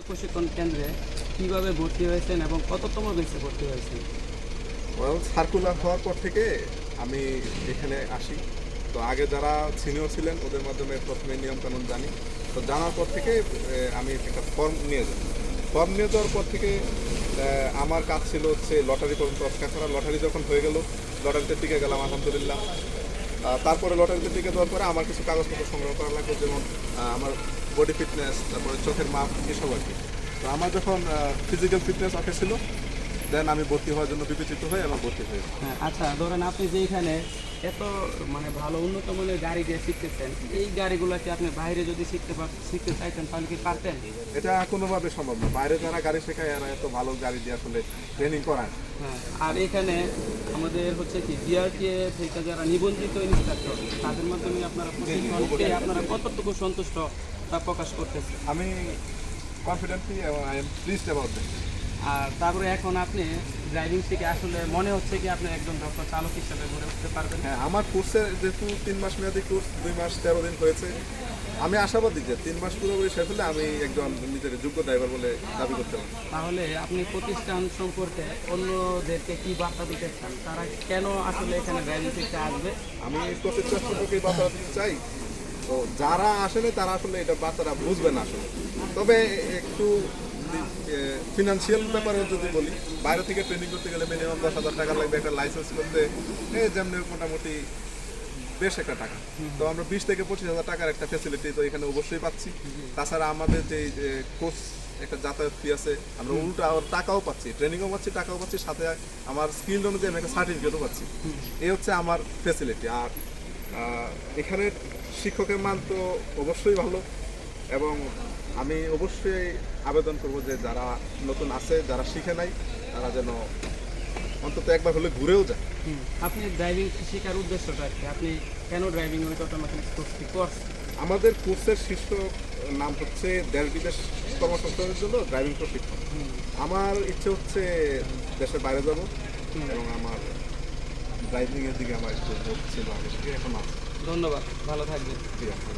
প্রশিক্ষণ কেন্দ্রে কীভাবে ভর্তি হয়েছেন এবং কততম বেসে ভর্তি হয়েছেন? ওয়েল সার্কুলার হওয়ার পর থেকে আমি এখানে আসি। তো আগে যারা সিনিয়র ছিলেন, ওদের মাধ্যমে প্রথমে নিয়ম কানুন জানি। তো জানার পর থেকে আমি একটা ফর্ম নিয়ে যাই। ফর্ম নিয়ে যাওয়ার পর থেকে আমার কাজ ছিল হচ্ছে লটারি পর্যন্ত অপেক্ষা করা। লটারি যখন হয়ে গেল লটারিতে টিকে গেলাম, আলহামদুলিল্লাহ। তারপরে লটারিতে টিকে দেওয়ার পরে আমার কিছু কাগজপত্র সংগ্রহ করা লাগবে। যেমন আমার বডি ফিটনেস তারপরে চোখের মাপ এসব আর কি। তো আমার যখন ফিজিক্যাল ফিটনেস ওকে ছিল দেন আমি ভর্তি হওয়ার জন্য বিবেচিত হই এবং ভর্তি হই হ্যাঁ, আচ্ছা ধরেন আপনি যে এখানে এত মানে ভালো উন্নত মানের গাড়ি দিয়ে শিখতেছেন এই গাড়িগুলোকে আপনি বাইরে যদি শিখতে শিখতে চাইতেন তাহলে কি পারতেন? এটা কোনোভাবে সম্ভব না। বাইরে যারা গাড়ি শেখায় এরা এত ভালো গাড়ি দিয়ে আসলে ট্রেনিং করায়। হ্যাঁ আর এখানে আমাদের হচ্ছে কি ডিআরটিএ থেকে যারা নিবন্ধিত ইনস্ট্রাক্টর তাদের মাধ্যমে আপনারা আপনারা কতটুকু সন্তুষ্ট তা প্রকাশ করতেছে। আমি confidently I am pleased about that আর তারপরে এখন আপনি ড্রাইভিং শিখে আসলে মনে হচ্ছে কি আপনি একজন দক্ষ চালক হিসাবে গড়ে উঠতে পারবেন? হ্যাঁ আমার কোর্সে যেহেতু তিন মাস মেয়াদি কোর্স দুই মাস তেরো দিন হয়েছে আমি আশাবাদী যে তিন মাস পুরোপুরি শেষ হলে আমি একজন নিজের যোগ্য ড্রাইভার বলে দাবি করতে পারি তাহলে আপনি প্রতিষ্ঠান সম্পর্কে অন্যদেরকে কি বার্তা দিতে চান? তারা কেন আসলে এখানে ড্রাইভিং শিখতে আসবে? আমি প্রতিষ্ঠান সম্পর্কে এই বার্তাটা দিতে চাই তো যারা আসেনি তারা আসলে এটা বাচ্চারা বুঝবে না আসলে। তবে একটু ফিনান্সিয়াল ব্যাপারে যদি বলি, বাইরে থেকে ট্রেনিং করতে গেলে মিনিমাম দশ হাজার টাকা লাগবে একটা লাইসেন্স করতে। এই যেমনি মোটামুটি বেশ একটা টাকা। তো আমরা বিশ থেকে পঁচিশ হাজার টাকার একটা ফ্যাসিলিটি তো এখানে অবশ্যই পাচ্ছি। তাছাড়া আমাদের যে কোর্স একটা যাতায়াত ফি আছে, আমরা উল্টা আবার টাকাও পাচ্ছি। ট্রেনিংও পাচ্ছি, টাকাও পাচ্ছি, সাথে আমার স্কিল অনুযায়ী আমি একটা সার্টিফিকেটও পাচ্ছি। এই হচ্ছে আমার ফ্যাসিলিটি আর এখানে শিক্ষকের মান তো অবশ্যই ভালো এবং আমি অবশ্যই আবেদন করব যে যারা নতুন আছে যারা শিখে নাই তারা যেন অন্তত একবার হলে ঘুরেও যায়। আপনি ড্রাইভিং শেখার উদ্দেশ্যটা কি? আপনি কেন ড্রাইভিং কোর্সটি করছেন? আমাদের কোর্সের শীর্ষ নাম হচ্ছে দেশ বিদেশ কর্মসংস্থানের জন্য ড্রাইভিং প্রশিক্ষণ আমার ইচ্ছে হচ্ছে দেশের বাইরে যাব এবং আমার ড্রাইভিংয়ের দিকে আমার একটু ছিল আগে থেকে এখন আছে। ধন্যবাদ ভালো থাকবেন। ঠিক আছে।